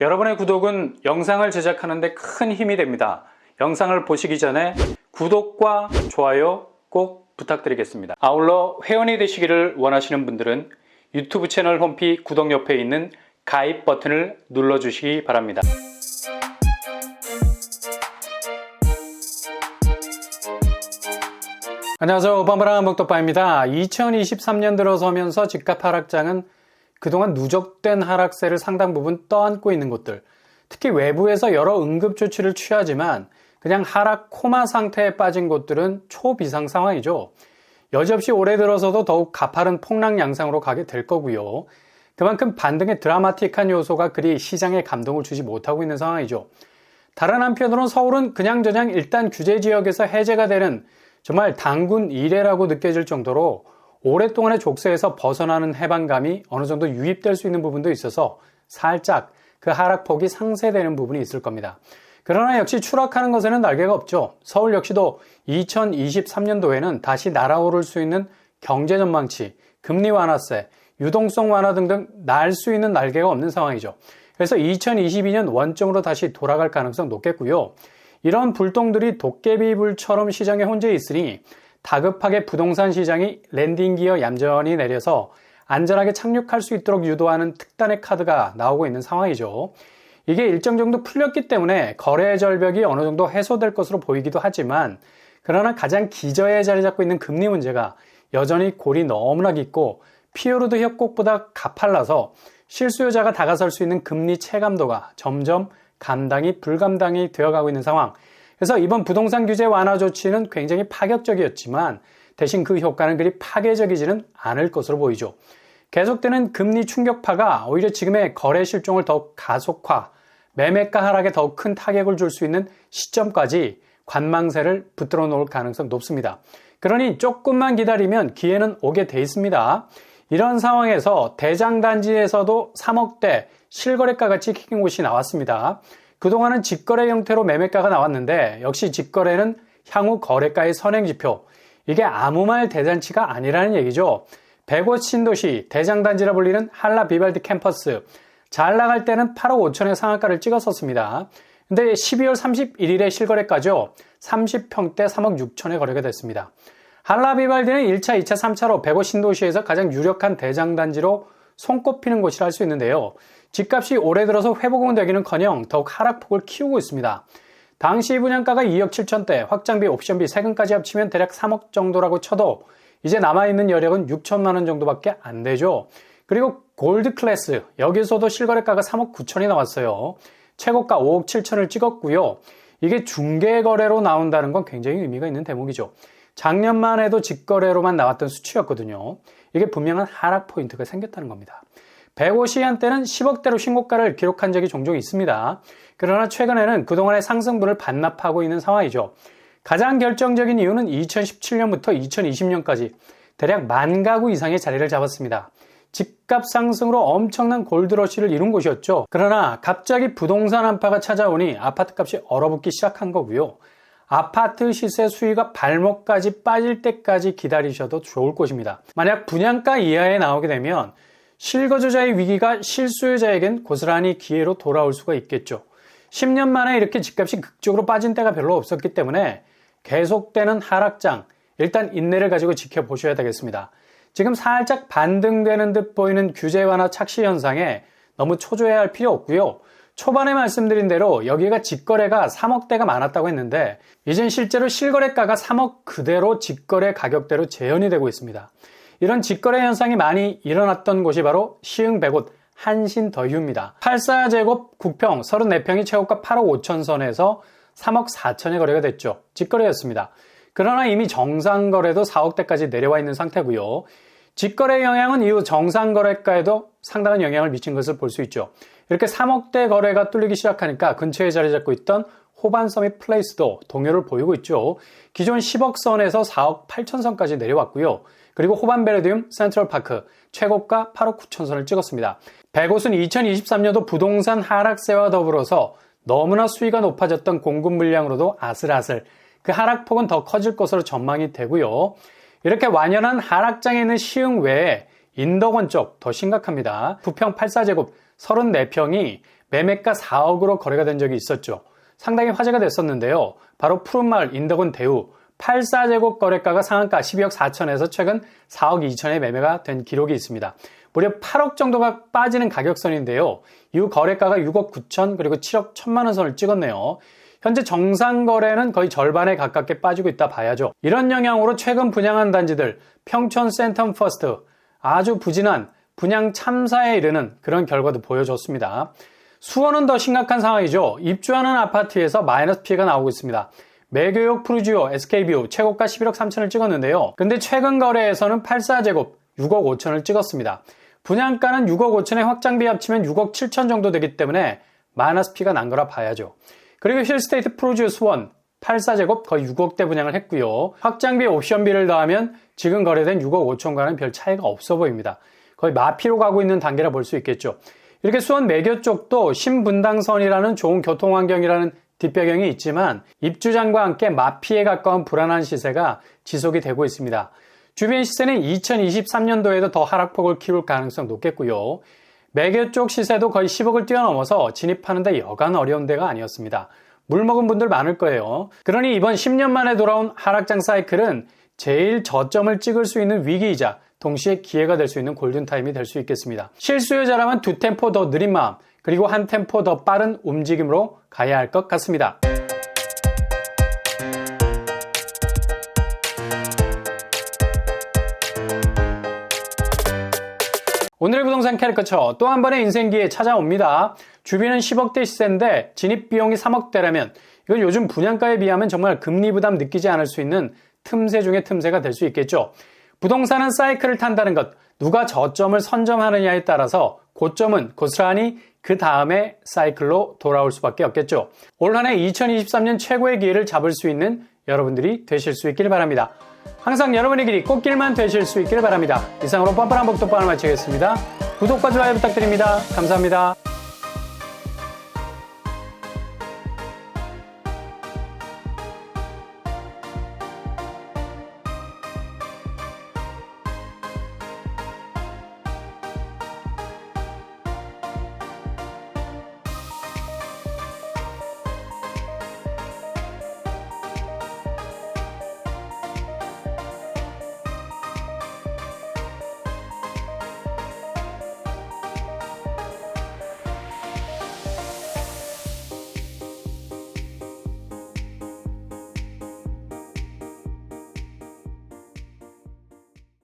여러분의 구독은 영상을 제작하는 데 큰 힘이 됩니다. 영상을 보시기 전에 구독과 좋아요 꼭 부탁드리겠습니다. 아울러 회원이 되시기를 원하시는 분들은 유튜브 채널 홈피 구독 옆에 있는 가입 버튼을 눌러주시기 바랍니다. 안녕하세요. 오빠무랑 먹떡바입니다. 2023년 들어서면서 집값 하락장은 그동안 누적된 하락세를 상당 부분 떠안고 있는 곳들, 특히 외부에서 여러 응급 조치를 취하지만 그냥 하락 코마 상태에 빠진 곳들은 초비상 상황이죠. 여지없이 올해 들어서도 더욱 가파른 폭락 양상으로 가게 될 거고요. 그만큼 반등의 드라마틱한 요소가 그리 시장에 감동을 주지 못하고 있는 상황이죠. 다른 한편으로는 서울은 그냥저냥 일단 규제 지역에서 해제가 되는 정말 당군 이래라고 느껴질 정도로 오랫동안의 족쇄에서 벗어나는 해방감이 어느 정도 유입될 수 있는 부분도 있어서 살짝 그 하락폭이 상쇄되는 부분이 있을 겁니다. 그러나 역시 추락하는 것에는 날개가 없죠. 서울 역시도 2023년도에는 다시 날아오를 수 있는 경제 전망치, 금리 완화세, 유동성 완화 등등 날 수 있는 날개가 없는 상황이죠. 그래서 2022년 원점으로 다시 돌아갈 가능성 높겠고요. 이런 불똥들이 도깨비불처럼 시장에 혼재 있으니 다급하게 부동산 시장이 랜딩 기어 얌전히 내려서 안전하게 착륙할 수 있도록 유도하는 특단의 카드가 나오고 있는 상황이죠. 이게 일정 정도 풀렸기 때문에 거래 절벽이 어느 정도 해소될 것으로 보이기도 하지만 그러나 가장 기저에 자리 잡고 있는 금리 문제가 여전히 골이 너무나 깊고 피오르드 협곡보다 가팔라서 실수요자가 다가설 수 있는 금리 체감도가 점점 감당이 불감당이 되어가고 있는 상황. 그래서 이번 부동산 규제 완화 조치는 굉장히 파격적이었지만 대신 그 효과는 그리 파괴적이지는 않을 것으로 보이죠. 계속되는 금리 충격파가 오히려 지금의 거래 실종을 더욱 가속화, 매매가 하락에 더욱 큰 타격을 줄 수 있는 시점까지 관망세를 붙들어 놓을 가능성 높습니다. 그러니 조금만 기다리면 기회는 오게 돼 있습니다. 이런 상황에서 대장단지에서도 3억대 실거래가가 찍힌 곳이 나왔습니다. 그동안은 직거래 형태로 매매가가 나왔는데 역시 직거래는 향후 거래가의 선행지표. 이게 아무 말 대잔치가 아니라는 얘기죠. 100호 신도시 대장단지라 불리는 한라 비발디 캠퍼스. 잘 나갈 때는 8억 5천의 상한가를 찍었었습니다. 근데 12월 31일에 실거래가죠. 30평대 3억 6천에 거래가 됐습니다. 한라 비발디는 1차, 2차, 3차로 105 신도시에서 가장 유력한 대장단지로 손꼽히는 곳이라 할 수 있는데요. 집값이 올해 들어서 회복은 되기는커녕 더욱 하락폭을 키우고 있습니다. 당시 분양가가 2억 7천대, 확장비, 옵션비, 세금까지 합치면 대략 3억 정도라고 쳐도 이제 남아있는 여력은 6천만 원 정도밖에 안 되죠. 그리고 골드 클래스, 여기서도 실거래가가 3억 9천이 나왔어요. 최고가 5억 7천을 찍었고요. 이게 중개 거래로 나온다는 건 굉장히 의미가 있는 대목이죠. 작년만 해도 직거래로만 나왔던 수치였거든요. 이게 분명한 하락 포인트가 생겼다는 겁니다. 105 시한때는 10억대로 신고가를 기록한 적이 종종 있습니다. 그러나 최근에는 그동안의 상승분을 반납하고 있는 상황이죠. 가장 결정적인 이유는 2017년부터 2020년까지 대략 만 가구 이상의 자리를 잡았습니다. 집값 상승으로 엄청난 골드러시를 이룬 곳이었죠. 그러나 갑자기 부동산 한파가 찾아오니 아파트 값이 얼어붙기 시작한 거고요. 아파트 시세 수위가 발목까지 빠질 때까지 기다리셔도 좋을 곳입니다. 만약 분양가 이하에 나오게 되면 실거주자의 위기가 실수요자에겐 고스란히 기회로 돌아올 수가 있겠죠. 10년 만에 이렇게 집값이 극적으로 빠진 때가 별로 없었기 때문에 계속되는 하락장, 일단 인내를 가지고 지켜보셔야 되겠습니다. 지금 살짝 반등되는 듯 보이는 규제 완화 착시 현상에 너무 초조해야 할 필요 없고요. 초반에 말씀드린 대로 여기가 직거래가 3억대가 많았다고 했는데 이젠 실제로 실거래가가 3억 그대로 직거래 가격대로 재현이 되고 있습니다. 이런 직거래 현상이 많이 일어났던 곳이 바로 시흥 100곳 한신더휴입니다. 84제곱 국평 34평이 최고가 8억 5천 선에서 3억 4천에 거래가 됐죠. 직거래였습니다. 그러나 이미 정상 거래도 4억대까지 내려와 있는 상태고요. 직거래 영향은 이후 정상 거래가에도 상당한 영향을 미친 것을 볼 수 있죠. 이렇게 3억대 거래가 뚫리기 시작하니까 근처에 자리 잡고 있던 호반서밋 플레이스도 동요를 보이고 있죠. 기존 10억 선에서 4억 8천 선까지 내려왔고요. 그리고 호반 베르디움 센트럴파크 최고가 8억 9천 선을 찍었습니다. 백옷은 2023년도 부동산 하락세와 더불어서 너무나 수위가 높아졌던 공급 물량으로도 아슬아슬 그 하락폭은 더 커질 것으로 전망이 되고요. 이렇게 완연한 하락장에 있는 시흥 외에 인덕원 쪽 더 심각합니다. 부평 84제곱 34평이 매매가 4억으로 거래가 된 적이 있었죠. 상당히 화제가 됐었는데요. 바로 푸른마을 인덕원 대우 84제곱 거래가가 상한가 12억 4천에서 최근 4억 2천에 매매가 된 기록이 있습니다. 무려 8억 정도가 빠지는 가격선인데요. 이후 거래가가 6억 9천 그리고 7억 1천만 원 선을 찍었네요. 현재 정상 거래는 거의 절반에 가깝게 빠지고 있다 봐야죠. 이런 영향으로 최근 분양한 단지들 평촌 센텀 퍼스트 아주 부진한 분양 참사에 이르는 그런 결과도 보여줬습니다. 수원은 더 심각한 상황이죠. 입주하는 아파트에서 마이너스 피해가 나오고 있습니다. 매교역 프루지오 SK뷰 최고가 11억 3천을 찍었는데요. 근데 최근 거래에서는 84제곱 6억 5천을 찍었습니다. 분양가는 6억 5천에 확장비 합치면 6억 7천 정도 되기 때문에 마이너스 피가 난 거라 봐야죠. 그리고 힐스테이트 프로듀 수원 84제곱 거의 6억대 분양을 했고요. 확장비 옵션비를 더하면 지금 거래된 6억 5천과는 별 차이가 없어 보입니다. 거의 마피로 가고 있는 단계라 볼 수 있겠죠. 이렇게 수원 매교 쪽도 신분당선이라는 좋은 교통환경이라는 뒷배경이 있지만 입주장과 함께 마피에 가까운 불안한 시세가 지속이 되고 있습니다. 주변 시세는 2023년도에도 더 하락폭을 키울 가능성 높겠고요. 매교 쪽 시세도 거의 10억을 뛰어넘어서 진입하는데 여간 어려운 데가 아니었습니다. 물 먹은 분들 많을 거예요. 그러니 이번 10년 만에 돌아온 하락장 사이클은 제일 저점을 찍을 수 있는 위기이자 동시에 기회가 될 수 있는 골든타임이 될 수 있겠습니다. 실수요자라면 두 템포 더 느린 마음, 그리고 한 템포 더 빠른 움직임으로 가야 할 것 같습니다. 오늘의 부동산 캐릭터처 또 한 번의 인생기에 찾아옵니다. 주비는 10억대 시세인데 진입 비용이 3억대라면 이건 요즘 분양가에 비하면 정말 금리 부담 느끼지 않을 수 있는 틈새 중의 틈새가 될 수 있겠죠. 부동산은 사이클을 탄다는 것, 누가 저점을 선점하느냐에 따라서 고점은 고스란히 그 다음에 사이클로 돌아올 수밖에 없겠죠. 올 한해 2023년 최고의 기회를 잡을 수 있는 여러분들이 되실 수 있길 바랍니다. 항상 여러분의 길이 꽃길만 되실 수 있길 바랍니다. 이상으로 뻔뻔한 복도방을 마치겠습니다. 구독과 좋아요 부탁드립니다. 감사합니다.